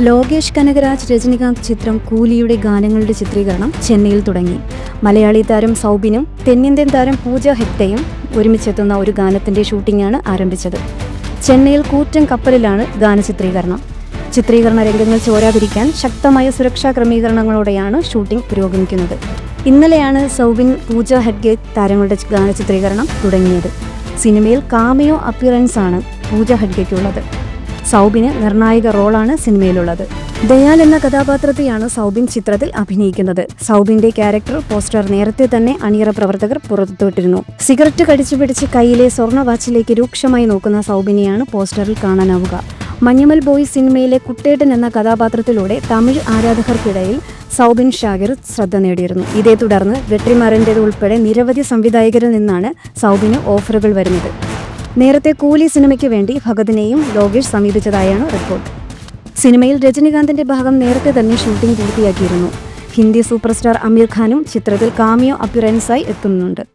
ലോകേഷ് കനകരാജ് രജനികാന്ത് ചിത്രം കൂലിയുടെ ഗാനങ്ങളുടെ ചിത്രീകരണം ചെന്നൈയിൽ തുടങ്ങി. മലയാളി താരം സൗബിനും തെന്നിന്ത്യൻ താരം പൂജ ഹെക്തയും ഒരുമിച്ചെത്തുന്ന ഒരു ഗാനത്തിന്റെ ഷൂട്ടിംഗാണ് ആരംഭിച്ചത്. ചെന്നൈയിൽ കൂറ്റൻ കപ്പലിലാണ് ഗാന ചിത്രീകരണം ചിത്രീകരണ രംഗങ്ങൾ ചോരാതിരിക്കാൻ ശക്തമായ സുരക്ഷാ ക്രമീകരണങ്ങളോടെയാണ് ഷൂട്ടിംഗ് പുരോഗമിക്കുന്നത്. ഇന്നലെയാണ് സൗബിൻ പൂജ ഹെഗ്ഡെ താരങ്ങളുടെ ഗാന ചിത്രീകരണം തുടങ്ങിയത്. സിനിമയിൽ കാമയോ അപ്പിയറൻസ് ആണ് പൂജ ഹെഗ്ഡയ്ക്കുള്ളത്. സൗബിന് നിർണായക റോളാണ് സിനിമയിലുള്ളത്. ദയാൽ എന്ന കഥാപാത്രത്തെയാണ് സൗബിൻ ചിത്രത്തിൽ അഭിനയിക്കുന്നത്. സൗബിന്റെ ക്യാരക്ടർ പോസ്റ്റർ നേരത്തെ തന്നെ അണിയറ പ്രവർത്തകർ പുറത്തുവിട്ടിരുന്നു. സിഗരറ്റ് കടിച്ചു പിടിച്ച് കയ്യിലെ സ്വർണ വാച്ചിലേക്ക് രൂക്ഷമായി നോക്കുന്ന സൗബിനെയാണ് പോസ്റ്ററിൽ കാണാനാവുക. മഞ്ഞമൽ ബോയ്സ് സിനിമയിലെ കുട്ടേട്ടൻ എന്ന കഥാപാത്രത്തിലൂടെ തമിഴ് ആരാധകർക്കിടയിൽ സൗബിൻ ഷാഗിർ ശ്രദ്ധ നേടിയിരുന്നു. ഇതേ തുടർന്ന് വെട്രിമാരന്റേത് ഉൾപ്പെടെ നിരവധി സംവിധായകരിൽ നിന്നാണ് സൗബിന് ഓഫറുകൾ വരുന്നത്. നേരത്തെ കൂലി സിനിമയ്ക്ക് വേണ്ടി ഭഗതിനെയും ലോകേഷ് സമീപിച്ചതായാണ് റിപ്പോർട്ട് സിനിമയിൽ രജനികാന്തിന്റെ ഭാഗം നേരത്തെ തന്നെ ഷൂട്ടിംഗ് പൂർത്തിയാക്കിയിരുന്നു. ഹിന്ദി സൂപ്പർ സ്റ്റാർ അമീർ ഖാനും ചിത്രത്തിൽ കാമിയോ അപ്പിയറൻസായി എത്തുന്നുണ്ട്.